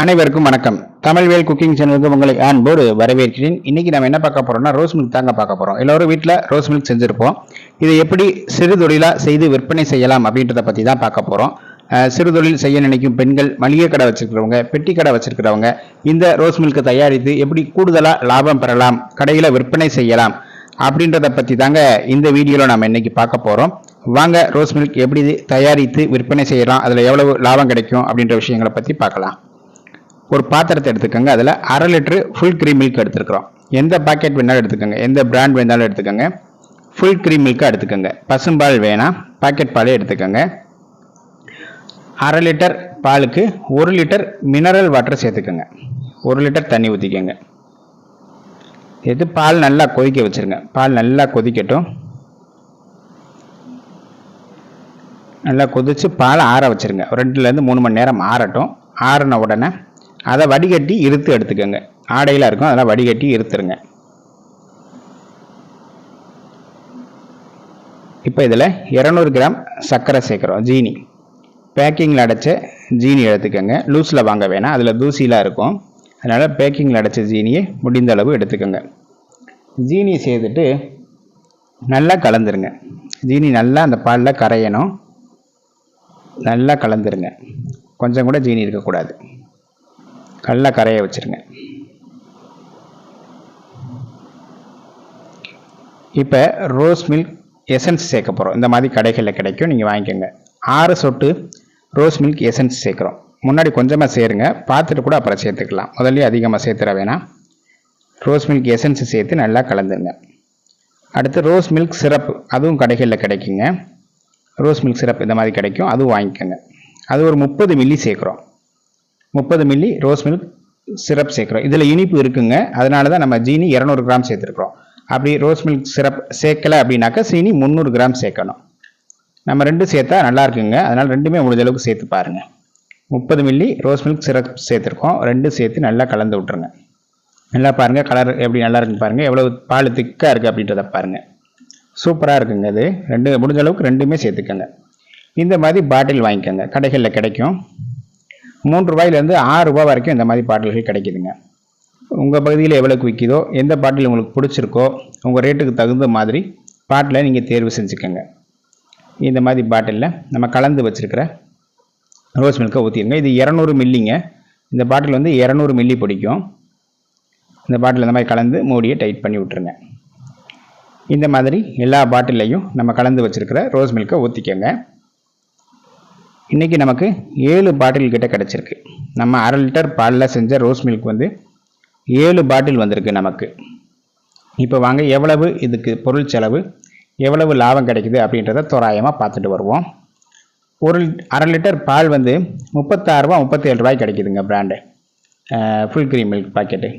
அனைவருக்கும் வணக்கம். தமிழ்வேல் குக்கிங் சேனலுக்கு உங்களை அன்போடு வரவேற்கிறேன். இன்னைக்கு நம்ம என்ன பார்க்க போறோம்னா ரோஸ் மில்க் தாங்க பார்க்க போறோம். எல்லோரும் வீட்டில் ரோஸ் மில்க் செஞ்சிருப்போம். இதை எப்படி சிறு தொழிலாக செய்து விற்பனை செய்யலாம் அப்படின்றத பற்றி தான் பார்க்க போறோம். சிறு தொழில் செய்ய நினைக்கும் பெண்கள் மளிகை கடை வச்சிருக்கிறவங்க பெட்டி கடை வச்சிருக்கிறவங்க இந்த ரோஸ் மில்க்கை தயாரித்து எப்படி கூடுதலாக லாபம் பெறலாம் கடையில் விற்பனை செய்யலாம் அப்படின்றத பற்றி தாங்க இந்த வீடியோவில் நம்ம இன்னைக்கு பார்க்க போகிறோம் வாங்க ரோஸ் மில்க் எப்படி தயாரித்து விற்பனை செய்யலாம் அதில் எவ்வளவு லாபம் கிடைக்கும் அப்படின்ற விஷயங்களை பற்றி பார்க்கலாம். ஒரு பாத்திரத்தை எடுத்துக்கோங்க. அதில் அரை லிட்டரு ஃபுல் க்ரீம் மில்க் எடுத்துருக்குறோம். எந்த பாக்கெட் வேணாலும் எடுத்துக்கோங்க. எந்த பிராண்ட் வேணாலும் எடுத்துக்கோங்க. ஃபுல் க்ரீம் மில்க்காக எடுத்துக்கோங்க. பசும்பால் வேணாம் பாக்கெட் பாலே எடுத்துக்கோங்க. அரை லிட்டர் பாலுக்கு ஒரு லிட்டர் மினரல் வாட்டர் சேர்த்துக்கோங்க. ஒரு லிட்டர் தண்ணி ஊற்றிக்கோங்க இது பால் நல்லா கொதிக்க வச்சுருங்க. பால் நல்லா கொதிக்கட்டும். நல்லா கொதித்து பால் ஆற வச்சுருங்க. ரெண்டுலேருந்து மூணு மணி நேரம் ஆறட்டும். ஆறின உடனே அதை வடிகட்டி இருத்து எடுத்துக்கோங்க. ஆடையில் இருக்கும் அதெல்லாம் வடிகட்டி இருத்துருங்க இப்போ இதில் இரநூறு கிராம் சர்க்கரை சேர்க்குறோம் ஜீனி. பேக்கிங்கில் அடைச்ச ஜீனி எடுத்துக்கோங்க. லூஸில் வாங்க வேணாம் அதில் தூசிலாம் இருக்கும். அதனால் பேக்கிங்கில் அடைச்ச ஜீனியை முடிந்த அளவு எடுத்துக்கோங்க. ஜீனி சேர்த்துட்டு நல்லா கலந்துருங்க. ஜீனி நல்லா அந்த பாலில் கரையணும். நல்லா கலந்துருங்க. கொஞ்சம் கூட ஜீனி இருக்கக்கூடாது. நல்லா கரைய வச்சுருங்க. இப்போ ரோஸ் மில்க் எசன்ஸ் சேர்க்க போகிறோம் இந்த மாதிரி கடைகளில் கிடைக்கும் நீங்கள் வாங்கிக்கோங்க. ஆறு சொட்டு ரோஸ் மில்க் எசன்ஸ் சேர்க்குறோம். முன்னாடி கொஞ்சமாக சேருங்க. பார்த்துட்டு கூட அப்புறம் சேர்த்துக்கலாம். முதல்ல அதிகமாக சேர்த்துற வேணாம். ரோஸ் மில்க் எசன்ஸ் சேர்த்து நல்லா கலந்துருங்க அடுத்து ரோஸ் மில்க் சிரப் அதுவும் கடைகளில் கிடைக்குங்க. ரோஸ் மில்க் சிரப் இந்த மாதிரி கிடைக்கும். அதுவும் வாங்கிக்கோங்க. அது ஒரு முப்பது மில்லி சேர்க்குறோம். முப்பது மில்லி ரோஸ் மில்க் சிரப் சேர்க்குறோம். இதில் இனிப்பு இருக்குங்க. அதனால தான் நம்ம ஜீனி இரநூறு கிராம் சேர்த்துருக்குறோம். அப்படி ரோஸ் மில்க் சிரப் சேர்க்கலை அப்படின்னாக்கா சீனி முந்நூறு கிராம் சேர்க்கணும். நம்ம ரெண்டும் சேர்த்தா நல்லா இருக்குங்க. அதனால் ரெண்டுமே முடிஞ்ச அளவுக்கு சேர்த்து பாருங்கள் முப்பது மில்லி ரோஸ் மில்க் சிரப் சேர்த்துருக்கோம். ரெண்டும் சேர்த்து நல்லா கலந்து விட்ருங்க நல்லா பாருங்கள் கலர் எப்படி நல்லா இருக்குன்னு பாருங்கள் எவ்வளோ பால் திக்காக இருக்குது அப்படின்றத பாருங்கள் சூப்பராக இருக்குங்க அது ரெண்டு முடிஞ்ச அளவுக்கு ரெண்டுமே சேர்த்துக்கோங்க. இந்த மாதிரி பாட்டில் வாங்கிக்கோங்க. கடைகளில் கிடைக்கும். மூன்று ரூபாயிலேருந்து ஆறு ரூபாய் வரைக்கும் இந்த மாதிரி பாட்டில்கள் கிடைக்குதுங்க. உங்கள் பகுதியில் எவ்வளோக்கு விற்கிதோ எந்த பாட்டில் உங்களுக்கு பிடிச்சிருக்கோ உங்கள் ரேட்டுக்கு தகுந்த மாதிரி பாட்டில் நீங்கள் தேர்வு செஞ்சுக்கோங்க. இந்த மாதிரி பாட்டிலில் நம்ம கலந்து வச்சுருக்கிற ரோஸ் மில்கை ஊற்றிடுங்க இது இரநூறு மில்லிங்க. இந்த பாட்டில் வந்து இரநூறு மில்லி பிடிக்கும். இந்த பாட்டில் இந்த மாதிரி கலந்து மூடியை டைட் பண்ணி விட்ருங்க இந்த மாதிரி எல்லா பாட்டிலையும் நம்ம கலந்து வச்சுருக்கிற ரோஸ் மில்கை ஊற்றிக்கோங்க இன்றைக்கி நமக்கு ஏழு பாட்டில் கிட்ட கிடச்சிருக்கு. நம்ம அரை லிட்டர் பாலில் செஞ்ச ரோஸ் மில்க் வந்து ஏழு பாட்டில் வந்திருக்கு நமக்கு. இப்போ வாங்க எவ்வளவு இதுக்கு பொருள் செலவு எவ்வளவு லாபம் கிடைக்குது அப்படின்றத தோராயமாக பார்த்துட்டு வருவோம். ஒரு அரை லிட்டர் பால் வந்து முப்பத்தாறுரூவா முப்பத்தேழு ரூபாய் கிடைக்குதுங்க brand full cream milk packet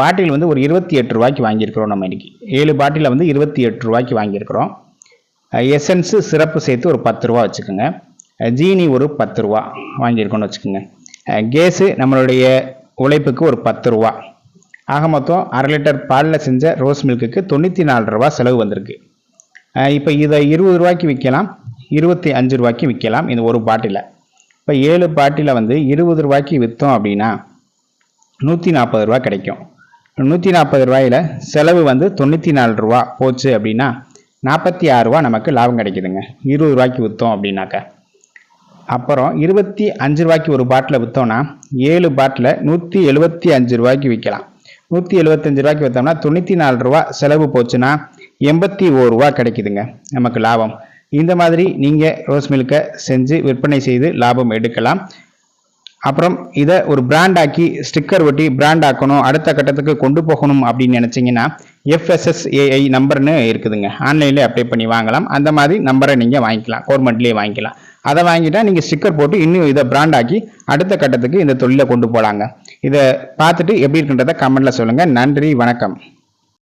bottle வந்து ஒரு இருபத்தி எட்டு ரூபாய்க்கு வாங்கியிருக்கிறோம் நம்ம இன்றைக்கி ஏழு பாட்டிலில் வந்து இருபத்தி எட்டு ரூபாய்க்கு வாங்கியிருக்கிறோம். எசன்ஸு சிறப்பு சேர்த்து ஒரு பத்து ரூபா வச்சுக்கோங்க. ஜீனி ஒரு பத்து ரூபா வாங்கியிருக்கோன்னு வச்சுக்கோங்க. கேஸு நம்மளுடைய உழைப்புக்கு ஒரு பத்து ரூபா. ஆக மொத்தம் அரை லிட்டர் பாலில் செஞ்ச ரோஸ் மில்க்குக்கு தொண்ணூற்றி நாலு ரூபா செலவு வந்திருக்கு. இப்போ இதை இருபது ரூபாய்க்கு விற்கலாம் இருபத்தி அஞ்சு ரூபாய்க்கு விற்கலாம் இந்த ஒரு பாட்டிலை. இப்போ ஏழு பாட்டிலை வந்து இருபது ரூபாய்க்கு விற்றோம் அப்படின்னா நூற்றி நாற்பது ரூபா கிடைக்கும். நூற்றி நாற்பது ரூபாயில் செலவு வந்து தொண்ணூற்றி நாலு ரூபா போச்சு அப்படின்னா நாற்பத்தி ஆறு ரூபா நமக்கு லாபம் கிடைக்குதுங்க. இருபது ரூபாய்க்கு விற்றோம் அப்படின்னாக்க. அப்புறம் இருபத்தி அஞ்சு ரூபாய்க்கு ஒரு பாட்டில் விற்றோன்னா ஏழு பாட்டில் நூற்றி எழுபத்தி அஞ்சு ரூபாய்க்கு விற்கலாம் நூற்றி எழுபத்தஞ்சு ரூபாய்க்கு விற்றோம்னா தொண்ணூற்றி நாலு ரூபா செலவு போச்சுன்னா எண்பத்தி ஓரு ரூபா கிடைக்குதுங்க நமக்கு லாபம். இந்த மாதிரி நீங்கள் ரோஸ் மில்கை செஞ்சு விற்பனை செய்து லாபம் எடுக்கலாம். அப்புறம் இதை ஒரு பிராண்ட் ஆக்கி ஸ்டிக்கர் ஒட்டி பிராண்ட் ஆக்கணும் அடுத்த கட்டத்துக்கு கொண்டு போகணும் அப்படின்னு நினச்சிங்கன்னா எஃப்எஸ்எஸ்ஏஐ நம்பர்னு இருக்குதுங்க. ஆன்லைன்லேயே அப்ளை பண்ணி வாங்கலாம். அந்த மாதிரி நம்பரை நீங்கள் வாங்கிக்கலாம். கவர்மெண்ட்லேயே வாங்கிக்கலாம். அதை வாங்கிட்டால் நீங்கள் ஸ்டிக்கர் போட்டு இன்னும் இதை பிராண்டாக்கி அடுத்த கட்டத்துக்கு இந்த தொழிலை கொண்டு போகலாங்க இதை பார்த்துட்டு எப்படி இருக்குன்றதை கமெண்ட்டில் சொல்லுங்கள் நன்றி வணக்கம்.